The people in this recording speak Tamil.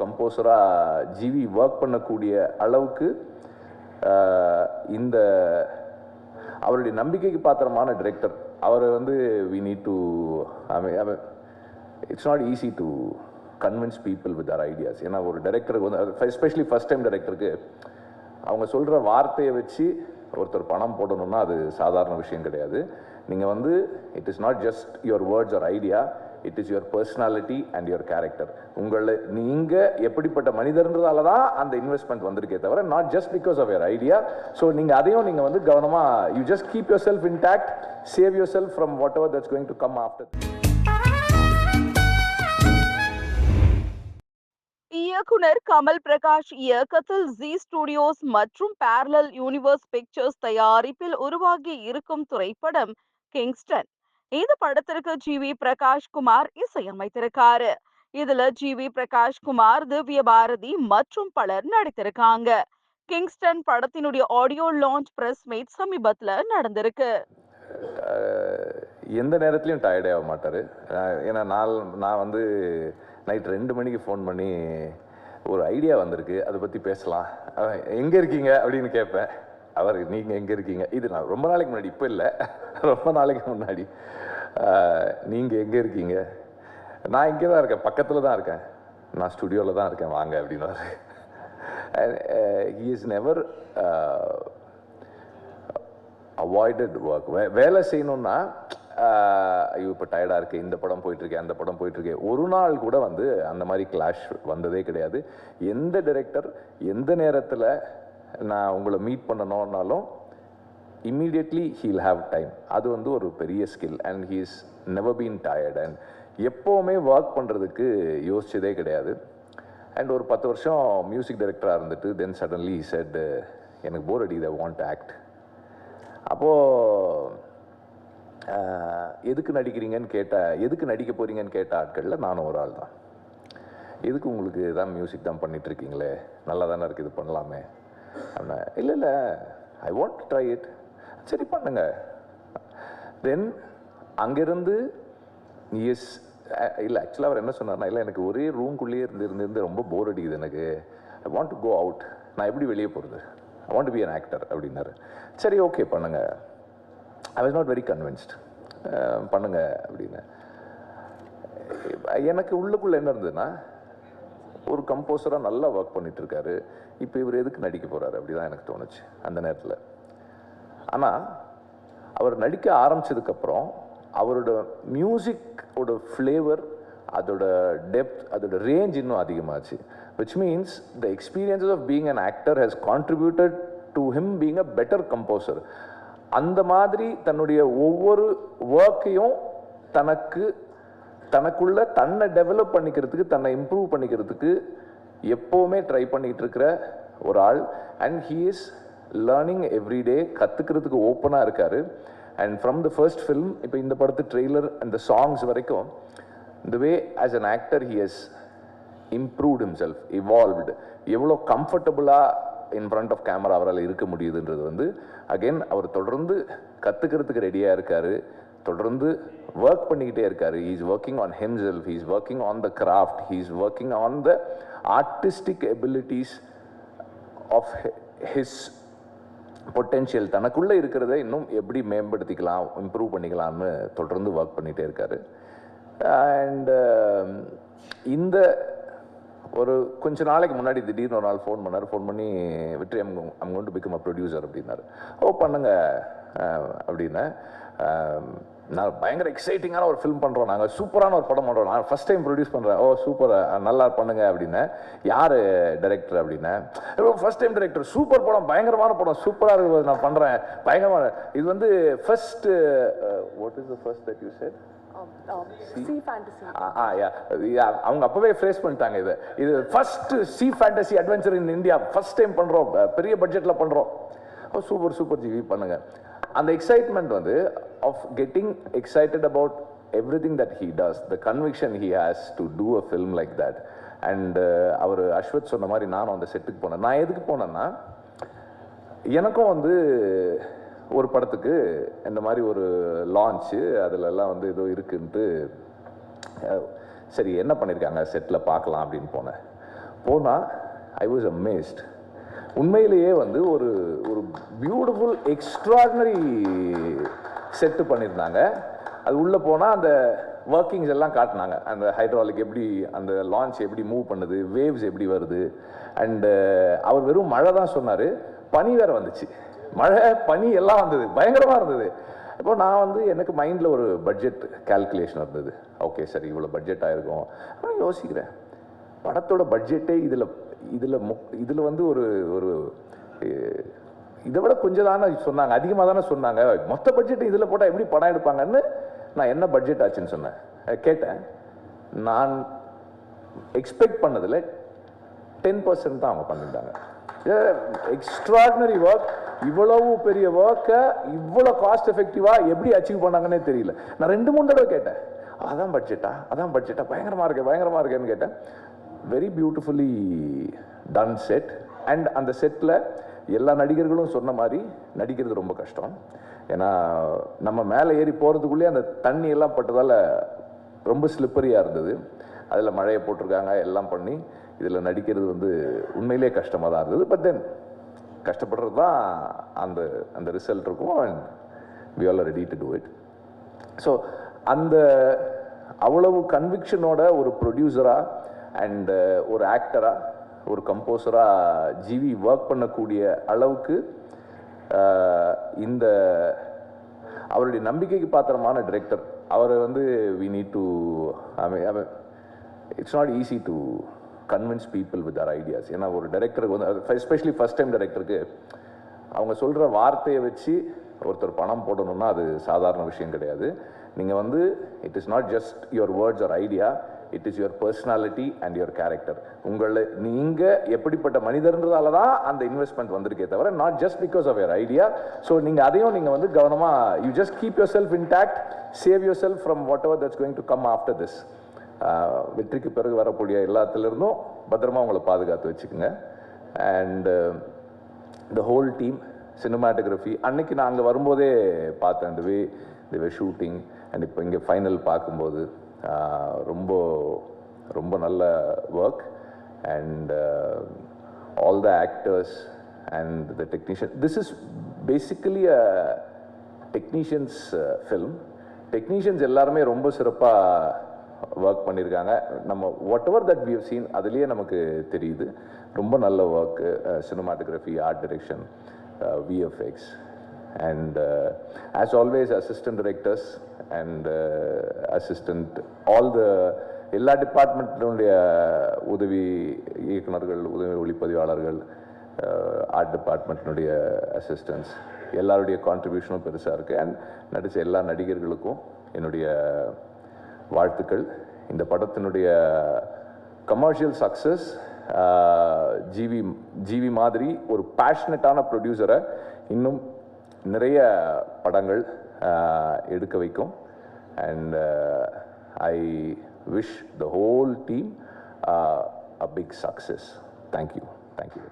கம்போசராக ஜிவி ஒர்க் பண்ணக்கூடிய அளவுக்கு இந்த அவருடைய நம்பிக்கைக்கு பாத்திரமான டிரெக்டர் அவரை வந்து we need to it's not easy to convince people with our ideas ஏன்னா ஒரு டைரக்டருக்கு வந்து எஸ்பெஷலி ஃபஸ்ட் டைம் டைரக்டருக்கு அவங்க சொல்கிற வார்த்தையை வச்சு ஒருத்தர் பணம் போடணும்னா அது சாதாரண விஷயம் கிடையாது. நீங்கள் வந்து it is not just your words or idea it is your personality and your character உங்களை நீங்கள் எப்படிப்பட்ட மனிதர்ன்றதால தான் அந்த இன்வெஸ்ட்மெண்ட் வந்திருக்கே தவிர not just because of your idea so நீங்கள் அதையும் நீங்கள் வந்து கவனமாக you just keep yourself intact save yourself from whatever that's going to come after இயக்குனர் கமல் பிரகாஷ் இயக்கத்தில் ஜி ஸ்டுடியோஸ் மற்றும் பேரலல் யூனிவர்ஸ் பிக்சர்ஸ் தயாரிப்பில் உருவாகி இருக்கும் திரைப்படம் கிங்ஸ்டன் இந்த படத்திற்கு ஜி. வி. பிரகாஷ் குமார் இசையமைத்திருக்காரு. இதுல ஜி. வி. பிரகாஷ் குமார் திவ்ய பாரதி மற்றும் பலர் நடித்திருக்காங்க. கிங்ஸ்டன் படத்தினுடைய ஆடியோ லான்ச் பிரஸ் மீட் சமீபத்துல நடந்திருக்கு. எந்த நேரத்துலையும் டயர்டே ஆக மாட்டார். ஏன்னா நாள் நான் வந்து நைட் ரெண்டு மணிக்கு ஃபோன் பண்ணி ஒரு ஐடியா வந்திருக்கு. அதை பற்றி பேசலாம். எங்கே இருக்கீங்க? அப்படின்னு கேட்பேன் அவர் நீங்கள் எங்கே இருக்கீங்க? இது நான் ரொம்ப நாளைக்கு முன்னாடி இப்போ இல்லை. ரொம்ப நாளைக்கு முன்னாடி. நீங்கள் எங்கே இருக்கீங்க? நான் இங்கே தான் இருக்கேன். பக்கத்தில் தான் இருக்கேன். நான் ஸ்டுடியோவில் தான் இருக்கேன். வாங்க அப்படின்னாரு. He is never avoided work way வேலை செய்யணும்னா ஐயோ இப்போ டயர்டாக இருக்கு. இந்த படம் போயிட்டுருக்கேன் அந்த படம் போயிட்டுருக்கேன் ஒரு நாள் கூட வந்து அந்த மாதிரி கிளாஷ் வந்ததே கிடையாது. எந்த டைரக்டர் எந்த நேரத்தில் நான் உங்களை மீட் பண்ணணும்னாலும் இம்மீடியட்லி ஹீல் ஹாவ் டைம் அது வந்து ஒரு பெரிய skill and he is never been tired and எப்போவுமே ஒர்க் பண்ணுறதுக்கு யோசிச்சதே கிடையாது. அண்ட் ஒரு பத்து வருஷம் மியூசிக் டைரக்டராக இருந்துட்டு தென் சடன்லி செட் எனக்கு போர் அடி ஐ வாண்ட் ஆக்ட் அப்போது எதுக்கு நடிக்கிறீங்கன்னு கேட்ட எதுக்கு நடிக்க போகிறீங்கன்னு கேட்ட ஆட்களில் நானும் ஒரு ஆள் தான். எதுக்கு உங்களுக்கு தான் மியூசிக் தான் பண்ணிகிட்ருக்கீங்களே நல்லா தானே இருக்குது இது பண்ணலாமே? அப்படின்னா இல்லை இல்லை. ஐ வாண்ட் ட்ரை இட் சரி பண்ணுங்க. தென் அங்கேருந்து எஸ் இல்லை ஆக்சுவலாக அவர் என்ன சொன்னார்னா இல்லை எனக்கு ஒரே ரூம்குள்ளேயே இருந்து இருந்து இருந்து ரொம்ப போர் அடிக்குது எனக்கு. I want to go out நான் எப்படி வெளியே போகிறது I want be an actor அப்படின்னாரு. சரி ஓகே பண்ணுங்க. I was not very convinced பண்ணுங்க அப்படின்னு. எனக்கு உள்ளுக்குள்ளே என்ன இருந்ததுன்னா ஒரு கம்போசராக நல்லா ஒர்க் பண்ணிட்டு இருக்காரு இப்போ இவர் எதுக்கு நடிக்க போகிறாரு அப்படி தான் எனக்கு தோணுச்சு அந்த நேரத்தில். ஆனால் அவர் நடிக்க ஆரம்பிச்சதுக்கப்புறம் அவரோட மியூசிக்கோட ஃப்ளேவர் அதோட டெப்த் அதோட ரேஞ்ச் இன்னும் அதிகமாச்சு. Which means the experiences of being an actor has contributed to him being a better composer அந்த மாதிரி தன்னுடைய ஒவ்வொரு ஒர்க்கையும் தனக்கு தனக்குள்ள தன்னை டெவலப் பண்ணிக்கிறதுக்கு தன்னை இம்ப்ரூவ் பண்ணிக்கிறதுக்கு எப்போவுமே ட்ரை பண்ணிகிட்டு இருக்கிற ஒரு ஆள். And he is learning everyday கற்றுக்கிறதுக்கு ஓப்பனாக இருக்கார். And from the first film இப்போ இந்த படத்து ட்ரெய்லர் அந்த சாங்ஸ் வரைக்கும் the way as an actor he has improved himself evolved எவ்வளோ கம்ஃபர்டபுளாக இன் ஃப்ரண்ட் ஆஃப் கேமரா அவரால் இருக்க முடியுதுன்றது வந்து அகைன் அவர் தொடர்ந்து கற்றுக்கிறதுக்கு ரெடியாக இருக்கார். தொடர்ந்து ஒர்க் பண்ணிக்கிட்டே இருக்கார். Is working on himself. He is working on the craft he is working on the artistic abilities of his potential தனக்குள்ளே இருக்கிறத இன்னும் எப்படி மேம்படுத்திக்கலாம் இம்ப்ரூவ் பண்ணிக்கலாம்னு தொடர்ந்து ஒர்க் பண்ணிகிட்டே இருக்கார். அண்ட் um, இந்த ஒரு கொஞ்ச நாளைக்கு முன்னாடி திடீர்னு ஒரு நாள் ஃபோன் பண்ணார். ஃபோன் பண்ணி வெற்றி அம் அம் கொண்டு பிகம் அ ப்ரொடியூசர் அப்படின்னாரு. ஓ பண்ணுங்க அப்படின்னு. அப்படின்னேன் நான் பயங்கர எக்ஸைட்டிங்கான ஒரு ஃபிலிம் பண்ணுறோம் நாங்கள் சூப்பரான ஒரு படம் பண்ணுறோம் நான் ஃபஸ்ட் டைம் ப்ரொடியூஸ் பண்ணுறேன் ஓ சூப்பர் நல்லா பண்ணுங்க அப்படின்னேன் யார் டைரக்டர் அப்படின்னேன் ஃபர்ஸ்ட் டைம் டைரக்டர் சூப்பர் படம் பயங்கரமான படம். சூப்பராக இருக்கு நான் பண்ணுறேன் பயங்கரமான இது வந்து first what is the first that you. Yeah, அவங்க அப்பவே ஃபேஸ் பண்ணிட்டாங்க இது. இது first sea fantasy adventure in India first time பண்றோம். அஹ், பெரிய பட்ஜெட்ல பண்றோம். ஓ சூப்பர் சூப்பர் ஜிவி பண்ணுங்க. அந்த எக்ஸைட்மெண்ட் வந்து of getting excited about everything that he does the conviction he has to do a film like that and அவர் அஸ்வத் சொன்ன மாதிரி நானும் அந்த செட்டுக்கு போனேன். நான் எதுக்கு போனேன்னா எனக்கும் வந்து ஒரு படத்துக்கு இந்த மாதிரி ஒரு லான்ச்சு அதிலெல்லாம் வந்து ஏதோ இருக்குன்ட்டு சரி என்ன பண்ணியிருக்காங்க செட்டில் பார்க்கலாம் அப்படின்னு போனேன். போனால் ஐ வாஸ் அமேஸ்ட் உண்மையிலேயே வந்து ஒரு ஒரு பியூட்டிஃபுல் எக்ஸ்ட்ராடினரி செட்டு பண்ணியிருந்தாங்க. அது உள்ளே போனால் அந்த ஒர்க்கிங்ஸ் எல்லாம் காட்டினாங்க. அந்த ஹைட்ராலிக் எப்படி அந்த லான்ச் எப்படி மூவ் பண்ணுது வேவ்ஸ் எப்படி வருது. அண்டு uh, அவர் வெறும் மழை தான் சொன்னார். பனி வேறு வந்துச்சு. மழை பனி எல்லாம் வந்தது. பயங்கரமாக இருந்தது. இப்போ நான் வந்து எனக்கு மைண்டில் ஒரு பட்ஜெட் கால்குலேஷன் இருந்தது ஓகே சரி இவ்வளோ பட்ஜெட் இருக்கும். அப்புறம் யோசிக்கிறேன். படத்தோட பட்ஜெட்டே இதில் இதில் முக் இதில் வந்து ஒரு ஒரு இதை விட கொஞ்சம் தானே சொன்னாங்க. அதிகமாக தானே சொன்னாங்க. மொத்த பட்ஜெட் இதில் போட்டால் எப்படி படம் எடுப்பாங்கன்னு நான் என்ன பட்ஜெட் ஆச்சுன்னு சொன்னேன். கேட்டேன். நான் எக்ஸ்பெக்ட் பண்ணதில் டென் பர்சன்ட் தான் அவங்க பண்ணிட்டாங்க எக்ஸ்ட்ராடினரி ஒர்க் இவ்வளவு பெரிய ஒர்க்கை இவ்வளோ காஸ்ட் எஃபெக்டிவாக எப்படி அச்சீவ் பண்ணாங்கன்னே தெரியல. நான் ரெண்டு மூணு தடவை கேட்டேன். அதான் பட்ஜெட்டா அதான் பட்ஜெட்டா பயங்கரமாக இருக்கு பயங்கரமாக இருக்கேன்னு கேட்டேன். Very beautifully done set and அந்த செட்டில் எல்லா நடிகர்களும் சொன்ன மாதிரி நடிக்கிறது ரொம்ப கஷ்டம். ஏன்னா நம்ம மேலே ஏறி போகிறதுக்குள்ளேயே அந்த தண்ணி எல்லாம் பட்டதால் ரொம்ப ஸ்லிப்பரியாக இருந்தது. அதில் மழையை போட்டிருக்காங்க எல்லாம் பண்ணி இதில் நடிக்கிறது வந்து உண்மையிலே கஷ்டமாக தான் இருந்தது. பட் தென் கஷ்டப்படுறது தான் அந்த அந்த ரிசல்ட் இருக்கும் and we all ready to do it so அந்த அவ்வளவு கன்விக்ஷனோட ஒரு ப்ரொடியூசராக அண்டு uh, ஒரு ஆக்டராக ஒரு கம்போசராக ஜிவி ஒர்க் பண்ணக்கூடிய அளவுக்கு uh, இந்த அவருடைய நம்பிக்கைக்கு பாத்திரமான டிரெக்டர் அவரை வந்து we need to it's not easy to convince people with our ideas ஏன்னா ஒரு டைரக்டருக்கு வந்து எஸ்பெஷலி ஃபஸ்ட் டைம் டைரக்டருக்கு அவங்க சொல்கிற வார்த்தையை வச்சு ஒருத்தர் பணம் போடணும்னா அது சாதாரண விஷயம் கிடையாது. நீங்கள் வந்து it is not just your words or idea it is your personality and your character உங்களை நீங்கள் எப்படிப்பட்ட மனிதர்ன்றதால தான் அந்த இன்வெஸ்ட்மெண்ட் வந்திருக்கே தவிர not just because of your idea so நீங்கள் அதையும் நீங்கள் வந்து கவனமாக you just keep yourself intact save yourself from whatever that's going to come after this வெற்றிக்கு பிறகு வரக்கூடிய எல்லாத்துலேருந்தும் பத்திரமா உங்களை பாதுகாத்து வச்சுக்கோங்க. And the whole team cinematography அன்னைக்கு நான் அங்கே வரும்போதே பார்த்தேன். இந்த வே தி ஷூட்டிங் அண்ட் இப்போ இங்கே ஃபைனல் பார்க்கும்போது ரொம்ப ரொம்ப நல்ல work and all the actors and the technician this is basically a technicians film technicians எல்லாருமே ரொம்ப சிறப்பாக ஒர்க் பண்ணியிருக்காங்க நம்ம whatever that view scene அதுலேயே நமக்கு தெரியுது. ரொம்ப நல்ல work cinematography art direction VFX and as always directors and uh, assistant all the எல்லா டிபார்ட்மெண்ட்டினுடைய உதவி இயக்குனர்கள் உதவி ஒளிப்பதிவாளர்கள் ஆர்ட் டிபார்ட்மெண்ட்டினுடைய அசிஸ்டன்ஸ் எல்லாருடைய கான்ட்ரிபியூஷனும் பெருசாக இருக்குது அண்ட் நடித்த எல்லா நடிகர்களுக்கும் என்னுடைய வாழ்த்துக்கள். இந்த படத்தினுடைய கமர்ஷியல் சக்ஸஸ் ஜிவி ஜிவி மாதிரி ஒரு பேஷனட்டான ப்ரொடியூசரை இன்னும் நிறைய படங்கள் எடுக்க வைக்கும். And I wish the whole team a big success thank you thank you